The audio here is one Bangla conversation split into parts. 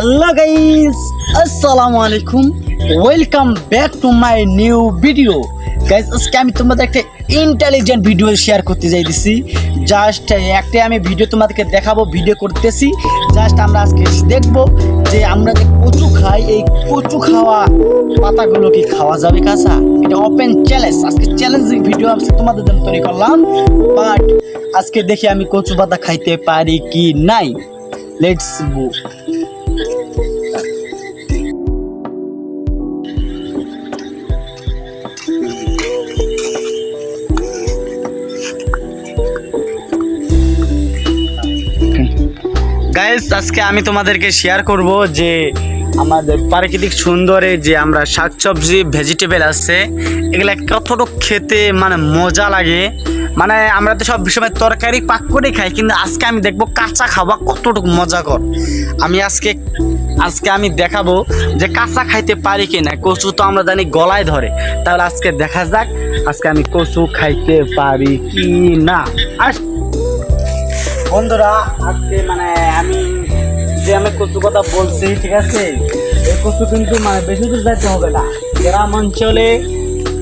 হ্যালো গাইস আসসালামু আলাইকুম welcome back to my new video guys আজকে আমি তোমাদের একটা ইন্টেলিজেন্ট ভিডিও শেয়ার করতে যাইতেছি। জাস্ট একটা আমি ভিডিও তোমাদেরকে দেখাবো ভিডিও করতেছি। জাস্ট আমরা আজকে দেখব যে আমরা যে কচু খাই, এই কচু খাওয়া পাতাগুলো কি খাওয়া যাবে কাঁচা? এটা ওপেন চ্যালেঞ্জ আজকে চ্যালেঞ্জিং ভিডিও আমি তোমাদের জন্য তৈরি করলাম। বাট আজকে দেখি আমি কচু পাতা খাইতে পারি কি নাই। লেটস গো গাইস আজকে আমি তোমাদেরকে শেয়ার করব যে আমাদের প্রাকৃতিক সুন্দরে যে আমরা শাকসবজি ভেজিটেবল আছে, এগুলা কতটুকু খেতে মানে মজা লাগে। মানে আমরা তো সব সময় তরকারি পাক করে খাই, কিন্তু আজকে আমি দেখব কাঁচা খাওয়া কতটুকু মজা কর আমি আজকে আজকে আমি দেখাবো যে কাঁচা খাইতে পারি কি না কচু তো আমরা জানি গলায় ধরে। তাহলে আজকে দেখা যাক, আজকে আমি কচু খাইতে পারি কি না আস বন্ধুরা, আজকে মানে আমি যে আমি কচু কথা বলছি, ঠিক আছে? এই কচু কিন্তু মানে বেশি দূর যাইতে হবে না। গ্রাম অঞ্চলে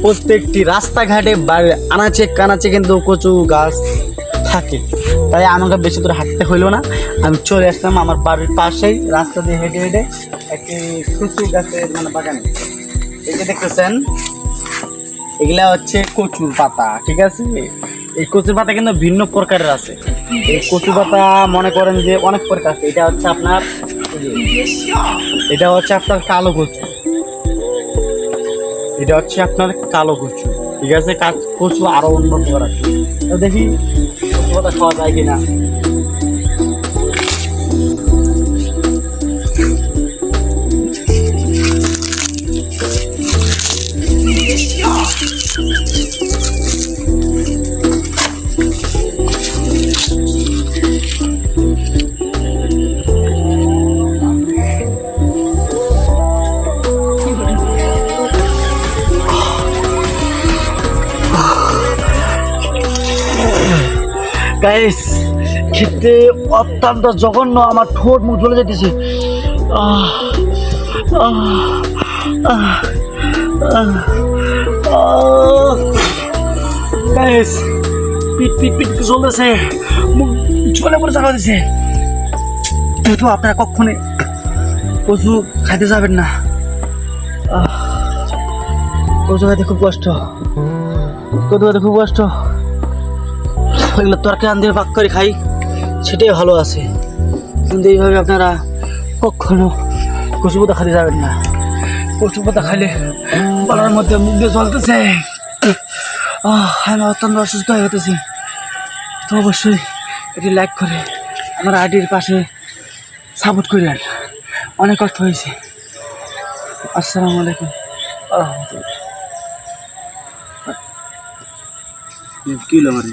প্রত্যেকটি রাস্তাঘাটে বাড়ি আনাচে কানাচে কিন্তু কচু গাছ থাকে। তাই আমাকে বেশি দূর হাঁটতে হইল না। আমি চলে আসলাম আমার বাড়ির পাশেই, রাস্তা দিয়ে হেঁটে হেঁটে একটি কচু গাছের মানে বাগানে। এই যে দেখতেছেন, এগুলা হচ্ছে কচুর পাতা, ঠিক আছে? এই কচু পাতা কিন্তু ভিন্ন প্রকারের আছে। এই কচু পাতা মনে করেন যে অনেক প্রকার আছে। এটা হচ্ছে আপনার এটা হচ্ছে আপনার কালো কচু। এটা হচ্ছে আপনার কালো কচু। ঠিক আছে, কাজ- কচু আরও উন্নত করা আছে দেখি কচু পাতা খাওয়া যায় কিনা। গাইস খেতে অত্যন্ত জঘন্য, আমার ঠোঁট মুখ জ্বলে যেতেছে। গাইস পিট পিট পিট জ্বলতেছে, মুখ জ্বলে পড়ে চাকা দিছে। তো আপনারা কখনই কচু খাইতে যাবেন না। কচু খাইতে খুব কষ্ট। কচু খাইতে খুব কষ্ট। এগুলো তরকারি আন পাক করে খাই সেটাই ভালো আছে। কিন্তু এইভাবে আপনারা কখনো কচু পাতা খাতে যাবেন না। কচু পাতা খাইলে গলার মধ্যে মুখ দিয়ে চলতেছে আমি অত্যন্ত অসুস্থ হয়ে যেতেছি তো অবশ্যই এটি লাইক করে আমার আইডির পাশে সাপোর্ট করি আর অনেক কষ্ট হয়েছে। আসসালামু আলাইকুম। আহ, কি আমার